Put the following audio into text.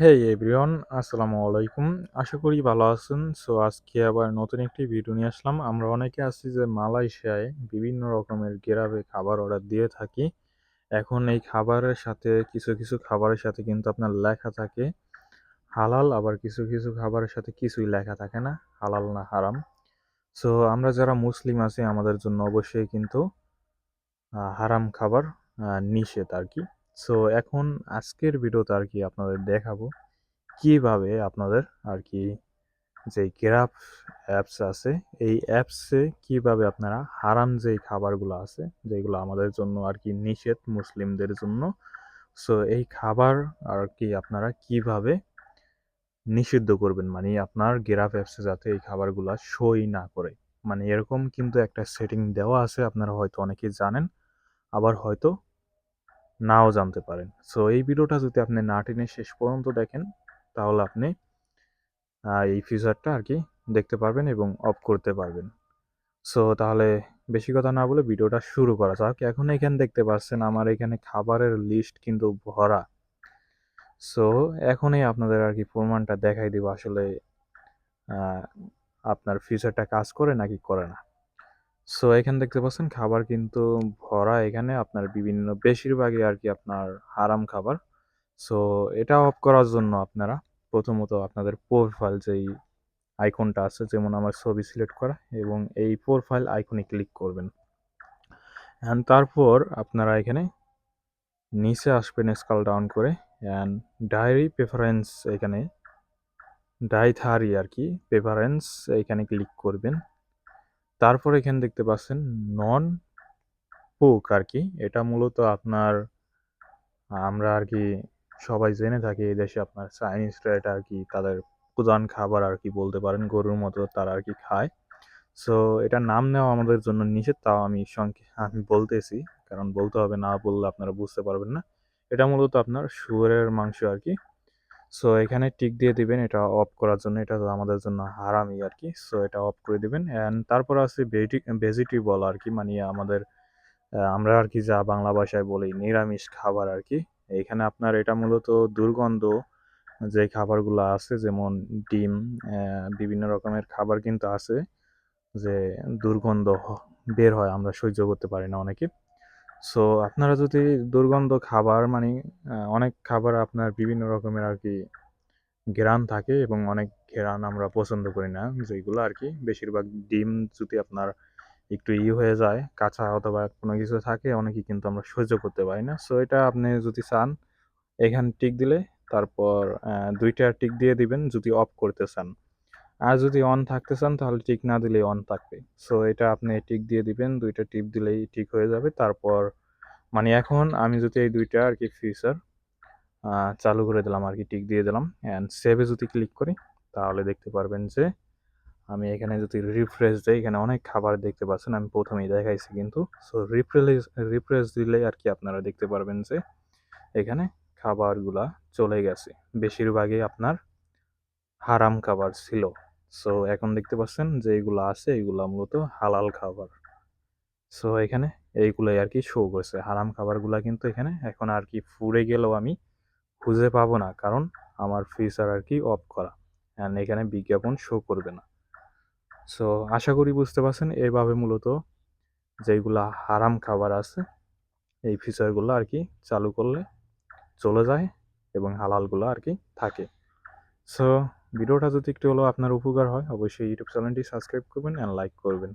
হেই everyone আসসালামু আলাইকুম আশা করি ভালো আছেন। সো আজকে আবার নতুন একটি ভিডিও নিয়ে আসলাম। আমরা অনেকে আছি যে মালয়েশিয়ায় বিভিন্ন রকমের গেরাবে খাবার অর্ডার দিয়ে থাকি। এখন এই খাবারের সাথে, কিছু কিছু খাবারের সাথে কিন্তু আপনার লেখা থাকে। হালাল, আবার কিছু কিছু খাবারের সাথে কিছুই লেখা থাকে না। হালাল না হারাম। সো আমরা যারা মুসলিম আছি, আমাদের জন্য অবশ্যই কিন্তু হারাম খাবার নিষেধ আর কি। সো এখন আজকের ভিডিওতে আর কি আপনাদের দেখাবো কীভাবে আপনাদের আর কি যে গ্রাফ অ্যাপস আছে, এই অ্যাপসে কীভাবে আপনারা হারাম যেই খাবারগুলো আছে, যেগুলো আমাদের জন্য আর কি নিষেধ মুসলিমদের জন্য। সো এই খাবার আর কি আপনারা কীভাবে নিষিদ্ধ করবেন মানে আপনার গ্রাফ অ্যাপসে যাতে এই খাবারগুলো সই না করে। মানে এরকম কিন্তু একটা সেটিং দেওয়া আছে, আপনারা হয়তো অনেকেই জানেন। আবার হয়তো নাও জানতে পারেন। সো এই ভিডিওটা যদি আপনি না টেনে শেষ পর্যন্ত দেখেন, তাহলে আপনি এই ফিচারটা আর কি দেখতে পারবেন এবং অফ করতে পারবেন। সো তাহলে বেশি কথা না বলে ভিডিওটা শুরু করা যাক। এখন এখানে দেখতে পাচ্ছেন আমার এখানে খাবারের লিস্ট কিন্তু ভরা। সো এখনই আপনাদের আর কি প্রমাণটা দেখাই দিব আসলে আপনার ফিচারটা কাজ করে নাকি করে না। সো এখানে দেখতে পাচ্ছেন খাবার কিন্তু ভরা এখানে। আপনার বিভিন্ন, বেশিরভাগই আর কি আপনার হারাম খাবার। সো এটা অফ করার জন্য আপনারা প্রথমত আপনাদের প্রোফাইল যেই আইকনটা আছে, যেমন আমার ছবি সিলেক্ট করা এবং এই প্রোফাইল আইকনে ক্লিক করবেন। অ্যান্ড তারপর আপনারা এখানে নিচে আসবেন স্কল ডাউন করে অ্যান্ড ডায়েরি প্রেফারেন্স এখানে ডাইথারি আর কি প্রেফারেন্স এখানে ক্লিক করবেন। তারপর এখানে দেখতে পাচ্ছেন নন পোক আর কি এটা মূলত আপনার, আমরা আর কি সবাই জেনে থাকি এই দেশে আপনার চাইনিজরা এটা আর কি তাদের প্রধান খাবার আর কি বলতে পারেন, গরুর মতো তারা আর কি খায়। সো এটা নাম নেওয়া আমাদের জন্য নিষেধ, তাও আমি সংক্ষে আমি বলতেছি, কারণ বলতে হবে না বললে আপনারা বুঝতে পারবেন না। এটা মূলত আপনার শুয়োরের মাংস আর কি সো এখানে টিক দিয়ে দিবেন, এটা অফ করার জন্য, এটা আমাদের জন্য হারামি আর কি সো এটা অফ করে দিবেন। অ্যান্ড তারপর আছে ভেজিটেবল আর কি মানে আমাদের আমরা আর কি যা বাংলা ভাষায় বলি নিরামিষ খাবার আর কি এখানে আপনার এটা মূলত দুর্গন্ধ যে খাবারগুলো আছে, যেমন ডিম বিভিন্ন রকমের খাবার কিন্তু আছে যে দুর্গন্ধ বের হয়, আমরা সহ্য করতে পারি না অনেকে। সো আপনারা যদি দুর্গন্ধ খাবার মানে অনেক খাবার আপনার বিভিন্ন রকমের আর কি ঘেরান থাকে এবং অনেক ঘেরান আমরা পছন্দ করি না, যেগুলো আর কি বেশিরভাগ ডিম যদি আপনার একটু ই হয়ে যায়, কাঁচা অথবা কোনো কিছু থাকে, অনেকেই কিন্তু আমরা সহ্য করতে পারি না। সো এটা আপনি যদি চান, এখানে টিক দিলে, তারপর দুইটা টিক দিয়ে দিবেন, যদি অফ করতে চান। আর যদি অন থাকতে চান, তাহলে টিক না দিলেই অন থাকবে। সো এটা আপনি টিক দিয়ে দিবেন, দুইটা টিপ দিলেই ঠিক হয়ে যাবে। তারপর মানে এখন আমি যদি এই দুইটা আর কি ফিচার চালু করে দিলাম আর কি টিক দিয়ে দিলাম। অ্যান্ড সেভে যদি ক্লিক করি, তাহলে দেখতে পারবেন যে, আমি এখানে যদি রিফ্রেশ দিই, এখানে অনেক খাবার দেখতে পাচ্ছেন, আমি প্রথমেই দেখাইছি কিন্তু। সো রিফ্রেশ রিফ্রেশ দিলেই আর কি আপনারা দেখতে পারবেন যে, এখানে খাবারগুলা চলে গেছে। বেশিরভাগই আপনার হারাম খাবার ছিল। সো এখন দেখতে পাচ্ছেন যে এইগুলো আছে এইগুলা মূলত হালাল খাবার। সো এখানে এইগুলাই আর কি শো করছে। হারাম খাবারগুলা কিন্তু এখানে এখন আর কি ফুরে গেলেও আমি খুঁজে পাবো না। কারণ আমার ফিচার আর কি অফ করা। অ্যান্ড এখানে বিজ্ঞাপন শো করবে না। সো আশা করি বুঝতে পারছেন এভাবে মূলত যেইগুলা হারাম খাবার আছে, এই ফিচারগুলো আর কি চালু করলে চলে যায় এবং হালালগুলো আর কি থাকে। সো ভিডিওটা যদি একটু হলেও আপনার উপকার হয়, অবশ্যই ইউটিউব চ্যানেলটি সাবস্ক্রাইব করবেন অ্যান্ড লাইক করবেন।